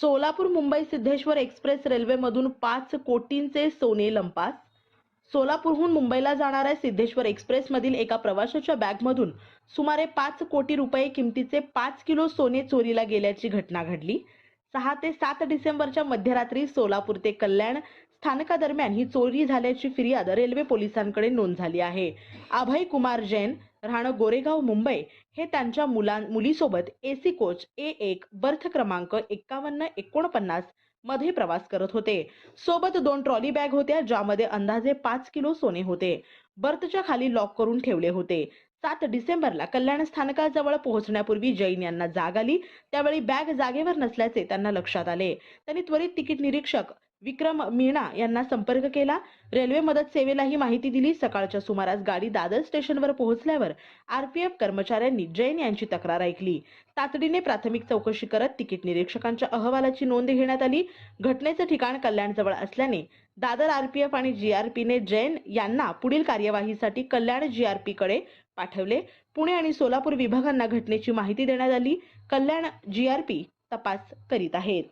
Solapur Mumbai Siddheshwar express रेल्वेमधून पाच कोटींचे सोने लंपास. सोलापूरहून मुंबईला जाणाऱ्या सिद्धेश्वर एक्सप्रेसमधील एका प्रवाशाच्या बॅगमधून सुमारे पाच कोटी रुपये किमतीचे पाच किलो सोने चोरीला गेल्याची घटना घडली. सहा ते सात डिसेंबरच्या मध्यरात्री सोलापूर ते कल्याण स्थानकादरम्यान ही चोरी झाल्याची फिर्याद रेल्वे पोलिसांकडे नोंद झाली आहे. अभय कुमार जैन राहणं गोरेगाव मुंबई हे त्यांच्या मुलां मुलीसोबत ए सी कोच ए एक बर्थ क्रमांक एक्कावन्न एकोणपन्नासमध्ये प्रवास करत होते. सोबत दोन ट्रॉली बॅग होत्या ज्यामध्ये अंदाजे पाच किलो सोने होते. बर्थच्या खाली लॉक करून ठेवले होते. सात डिसेंबरला कल्याण स्थानकाजवळ पोहोचण्यापूर्वी जैन यांना जाग आली. त्यावेळी बॅग जागेवर नसल्याचे त्यांना लक्षात आले. त्यांनी त्वरित तिकीट निरीक्षक विक्रम मीणा यांना संपर्क केला. रेल्वे मदत सेवेला ही माहिती दिली. सकाळच्या सुमारास गाडी दादर स्टेशनवर पोहोचल्यावर आरपीएफ कर्मचाऱ्यांनी जैन यांची तक्रार ऐकली. तातडीने प्राथमिक चौकशी करत तिकीट निरीक्षकांच्या अहवालाची नोंद घेण्यात आली. घटनेचं ठिकाण कल्याणजवळ असल्याने दादर आरपीएफ आणि जीआरपीने जैन यांना पुढील कार्यवाहीसाठी कल्याण जीआरपीकडे पाठवले. पुणे आणि सोलापूर विभागांना घटनेची माहिती देण्यात आली. कल्याण जीआरपी तपास करीत आहेत.